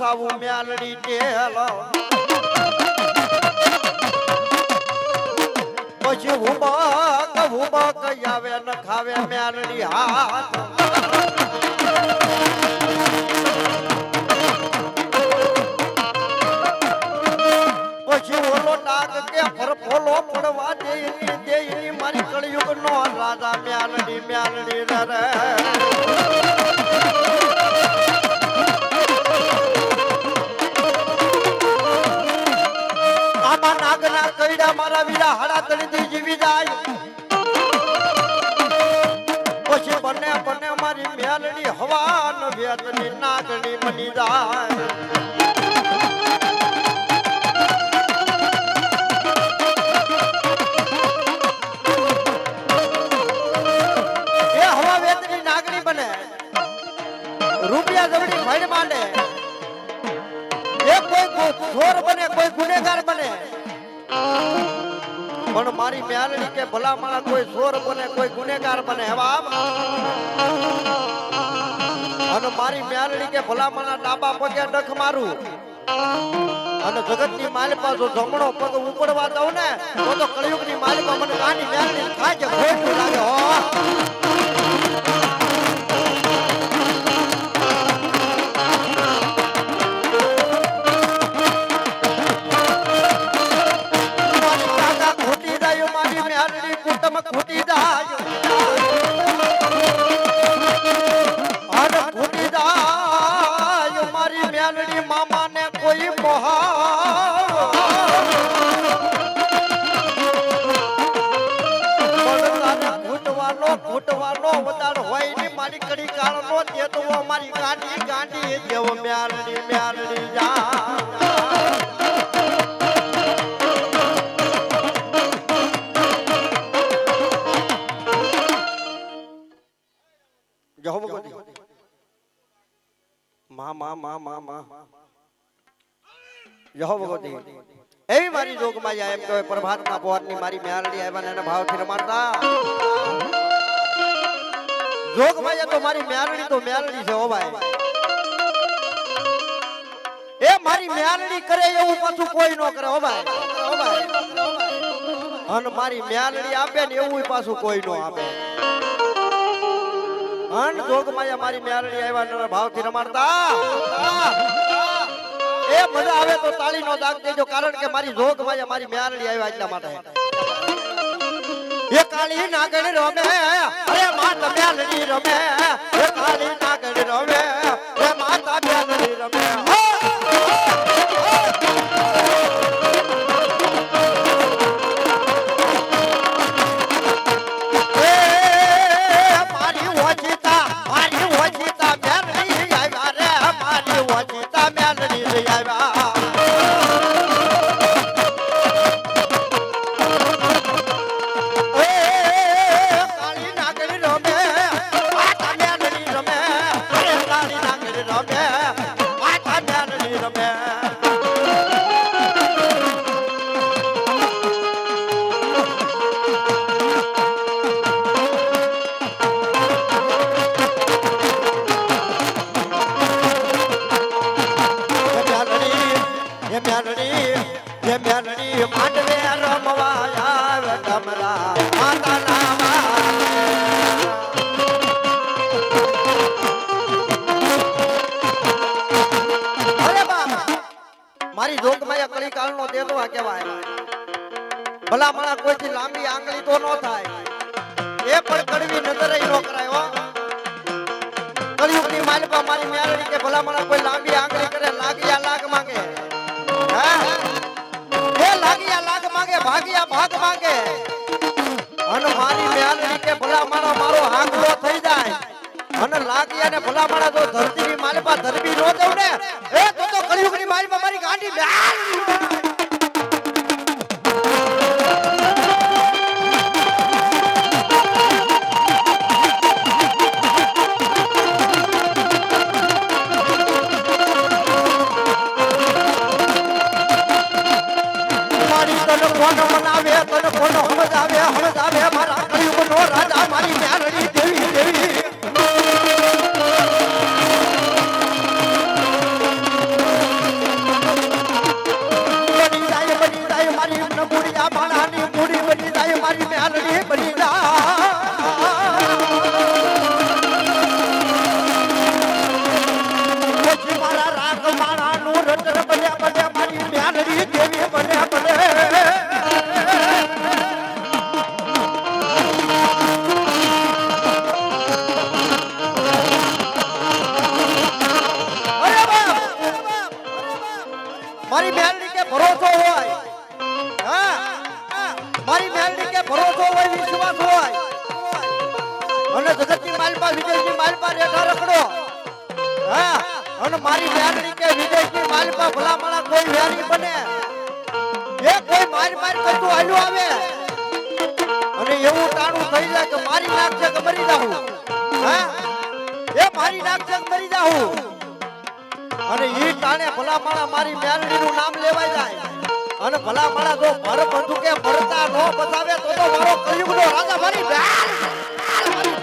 તાતા મ્યાલડી ટેલો પછી હુબક હુબક આવે ન ખાવે મ્યાલડી હાથ. પછી ઓલો ડાક કે ફરફોલો પડવા દે એની દે એની મારી કળિયુગ નો રાજા મ્યાલડી મ્યાલડી રે. હવા ન વેતની નાગણી બની. જાય રૂપિયા જવડી ભણ માંડે. એ કોઈ ચોર બને, કોઈ ગુનેગાર બને. પણ મારી મ્યાલડી કે ભલા માણસ કોઈ ચોર બને, કોઈ ગુનેગાર બને હવા અને મારી મ્યાલડી કે ભલામણા ડાબા પગે ડખ મારું. અને જગતની માલિકા જો જમણો પગ ઉપડવા દઉં ને, તો કળિયુગ કળિયુગની માલિકા મને કાની મ્યાલડી ખાય છે ખોટું લાગે, હો. મા મા મા મા મા જહો ભગવતી મારી જોગમાં જાય એમ કહેવાય પ્રભાતના મારી મ્યારડી આવ્યા ને એના ભાવથી રમાડતા. જોગમાં જાય તો મારી મ્યારડી તો મ્યારડી છે હો ભાઈ એ મારી મ્યારડી કરે એવું પાછું કોઈ ન કરે હો ભાઈ હો ભાઈ અને મારી મ્યાલડી આપે ને એવું પાછું કોઈ નો આપે. અન જોગમાયા મારી મ્યાલડી આવ્યા ભાવથી રમાડતા. એ મજા આવે તો તાળી નો દાગ દેજો, કારણ કે મારી જોગમાયા મારી મ્યારણી આવ્યા એટલા માટે. એ કાળી નાગણ રમે, અરે માતા મ્યારણી રમે, એ કાળી નાગણ રમે, એ માતા મ્યારણી રમે. એ મ્યાલડી એ મ્યાલડી માંડવે રમવા આવે ડમરા માતા નામા અરે બા મારી જોગમાં કળી કાળનો કહેવાય. ભલા મણા કોઈથી લાંબી આંગળી તો ન થાય. એ પણ કડવી નજર નો કરાય હો. માલિકા મારી મેળવી કે ભલા મણા કોઈ લાંબી આંગળી કરે લાગિયા હે લાગિયા, લાગ માંગે, ભાગિયા, ભાગ માંગે. અને મારી મ્યાલડી કે ભલા માણો મારો હાંગલો થઈ જાય. અને લાગિયા ને ભલા માણા જો ધરતીની માલિકા ધરબી નો દઉં ને, એ તો તો કળિયુગની માલિકા મારી ગાંડી મારી મેલડી કે ભરોસો હોય? હા? મારી મેલડી કે ભરોસો હોય, વિશ્વાસ હોય? અને જગતની માલપા વિજયની માલપા રેઠા રખડો. હા? અને મારી મેલડી કે વિજયની માલપા ભલામણા કોઈ વ્યારી બને? એ કોઈ માર માર કરતું હાલ્યું આવે. અને એવું ટાણું થઈ જાય કે મારી નાખશે કે મરી જાઉં. હા? એ મારી નાખશે કે મરી જાઉં. અને ઈ ટાણે ભલા મારી મેલડી નું નામ લેવાય જાય. અને ભલા માણા જો ભર બંદૂકે ભરતા નો બતાવે તો તો મારો કળિયુગનો રાજા મારી મેલ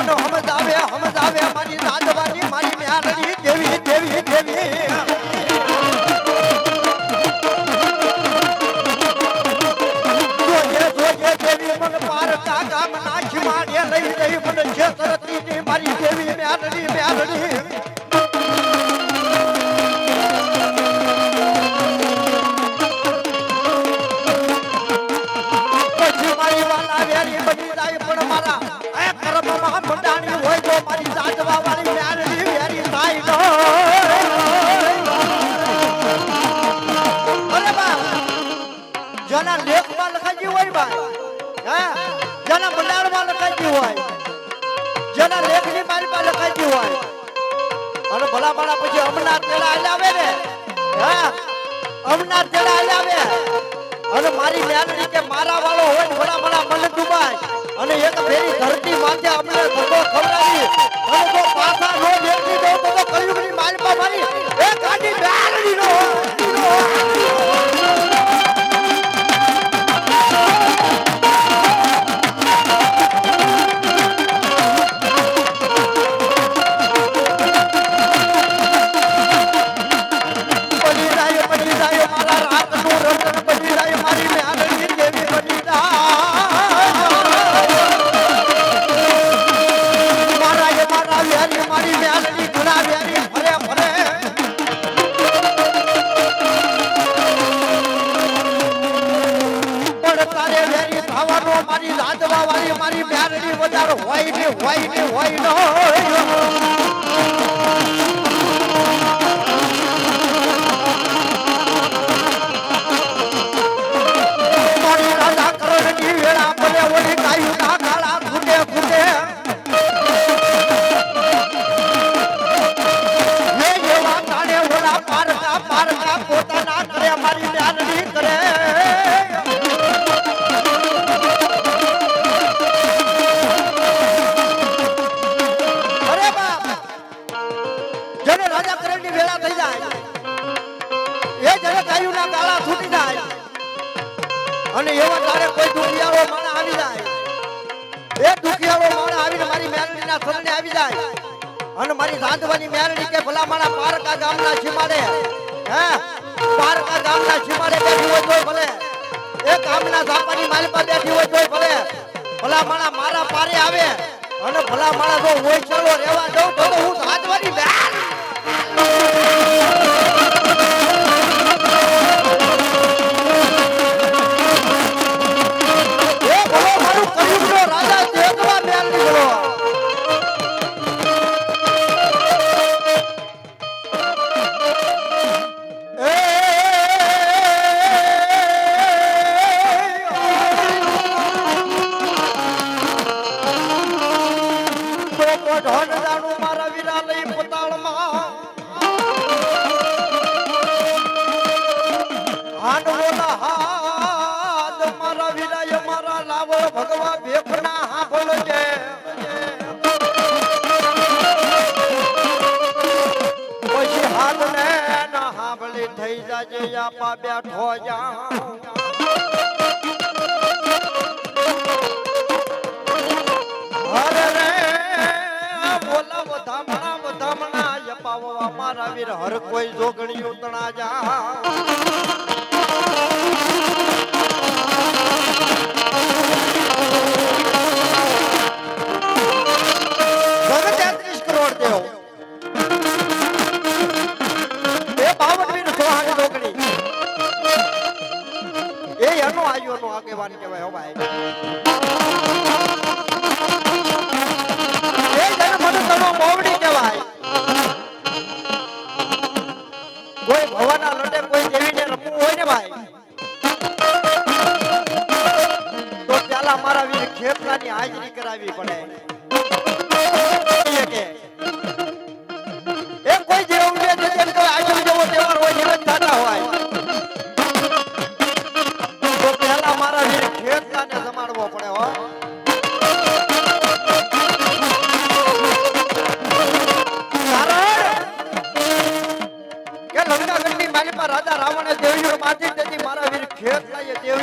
તને આવે હમજ આવે મારી દાદવાની મારી મ્યાલડી દેવી દેવી દેવી. મારી દેવી દેવી મને પછી અમના તેડા આલ્યા ને? હા? અમના તેડા આલ્યા અને મારી મેલડી કે મારા વાળો હોય ભલા ભલા મને ડૂબાય અને એક ફેરી ધરતી માથે અમને ધંધો ખવડાવી. અને જો પાછા નો દેખી દઉં તો તો માલમાં મારી એ ગાડી મેલડી નો બની પણ તારે વેરી થવાનો મારી લાદવા વાળી મારી બ્યારડી વધારે હોય ને હોય ને હોય ન હોય. અને એવા તારે કોઈ દુખિયાળો માણસ આવી જાય. એ દુખિયાળો માણસ આવીને મારી મેરડીના શરણે આવી જાય. અને મારી સાંધવાની મેરડી કે ભલા માણા પારકા ગામના છીમાડે હે? પારકા ગામના છીમાડે બેઠી હોય તોય ભલે. એ ગામના ઝાપાની મારી પર બેઠી હોય તોય ભલે. ભલા માણા મારા પારે આવે. અને ભલા માણા જો હોય ચાલો રહેવા દઉં તો હું જમવા બેઠો જાઉં અમારા વીર હર કોઈ જોગણી ઉતણા જા. ખેપલાની હાજરી કરાવી પડે. કે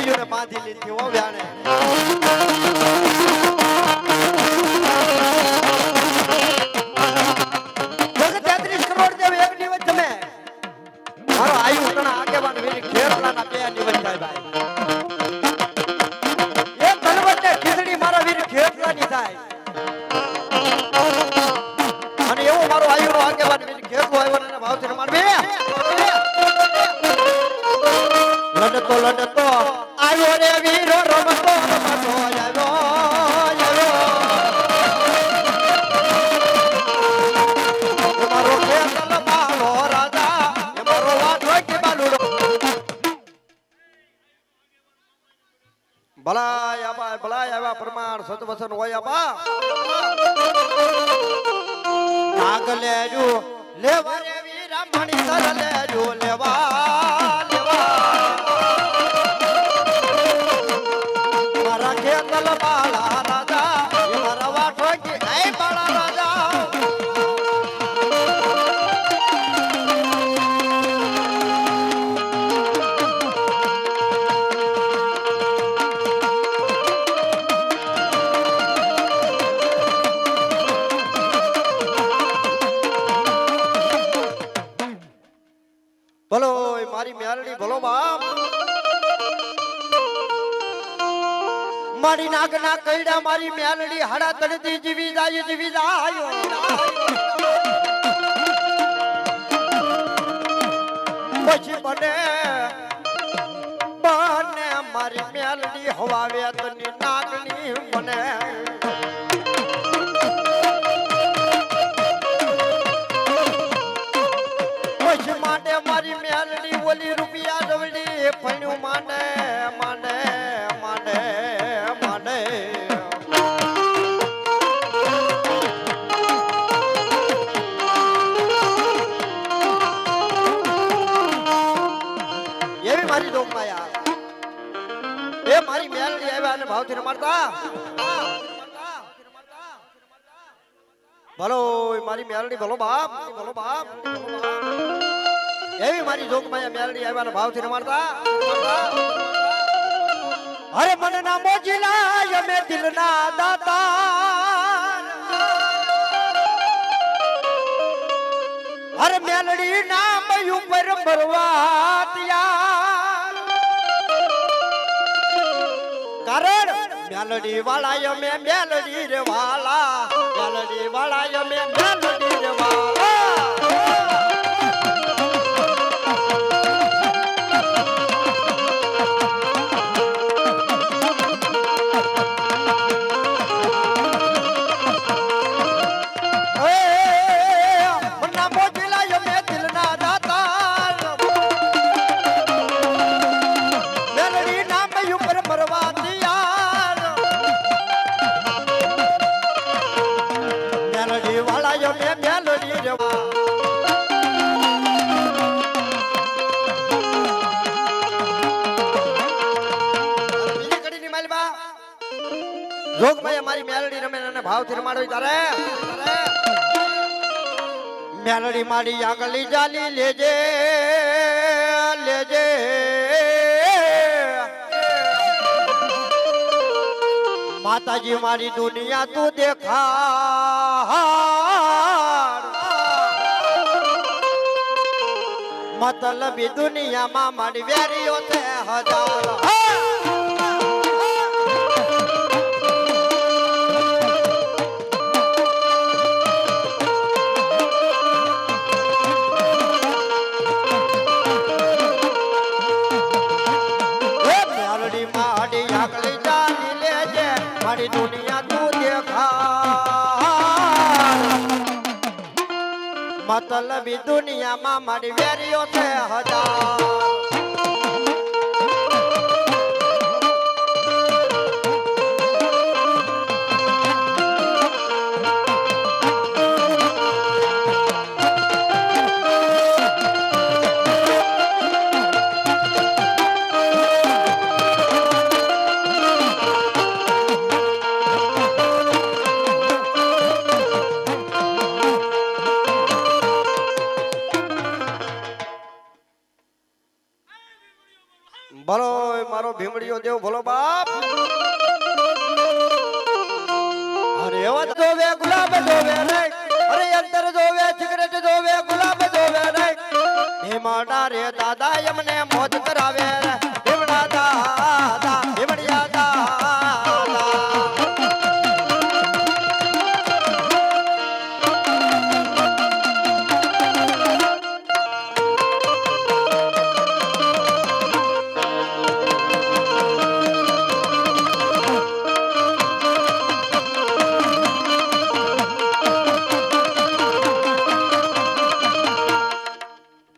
ગાયું ને બાંધી લીધી હો વ્યાણે. ભલાય આબા ભલાય આવ્યા પ્રમાણ સદવસન હોય આબા નાગ લેજો લેવા રેવી રામણી સર લેજો લેવા. મારી નાગના કૈડા મારી મેલડી હાડા તડતી જીવી જાય જીવી જાય. પછી બને બને મારી મેલડી હવા વેતની નાગની બને. ભલો મારી મેલડી, ભલો બાપ ભલો બાપ એવી મારી જોગમાં મેલડી આવ્યા ભાવથી રમાડતા અરે મને ના મોજીલા યમે દિલ ના દાતા. અરે મેલડી નામ ઉપર ભરવાતિયા મેલડી વાળા અમે મેલડી રે વાલા. મેલડી વાળા અમે મેલડી રે વાલા. ભાવથી રમાડવી તારે. મેલડી માડી આગલી જાલી લેજે લેજે. માતાજી મારી દુનિયા તું દેખા મતલબી દુનિયામાં મારી વેરીઓ છે હજાર. મારી વેરીઓ છે હજાર. ભીમડીયો દેવ, બોલો બાપ. અરે એવા જોવે, ગુલાબ જોવે નહીં. અરે અંતર જોવે, સિગરેટ જોવે, ગુલાબ જોવે નહીં. હે માડા રે દાદા એમને મોજ કરાવે રે.